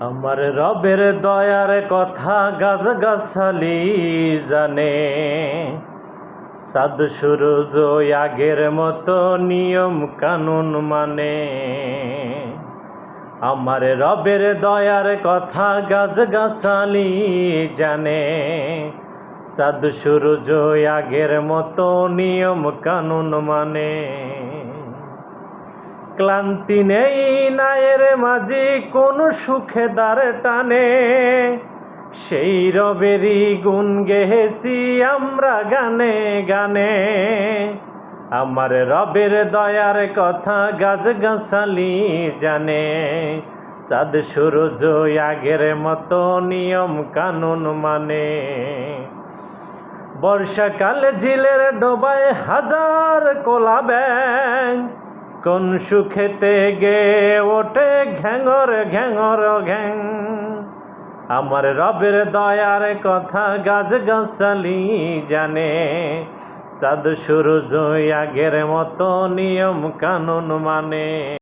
আমার রবের দয়ার কথা গাছ গাছালি জানে। সাদ সুরজ আগের মতো নিয়ম কানুন মানে। আমার রবের দয়ার কথা গাছ গাছালি জানে। সাদ সুরজ আগের মতো নিয়ম কানুন মানে। ক্লান্তি নেই নায়ের মাঝে, কোন সুখে দ্বার টানে। সেই রবেরই গুণ গেহেছি আমরা গানে গানে। আমার রবের দয়ার কথা গাছ গাছালি জানে। চাঁদ সূরজ আগের মতো নিয়ম কানুন মানে। বর্ষাকাল ঝিলের ডোবায় হাজার কোলা ব্যাং কোন সুখেতে গে ওঠে ঘ্যাঙর ঘ্যাঙর, ঘ্যাং। আমার রবের দয়ার কথা গাছ গাছালি জানে। চাঁদ সূরজ আগের মতো নিয়ম কানুন মানে।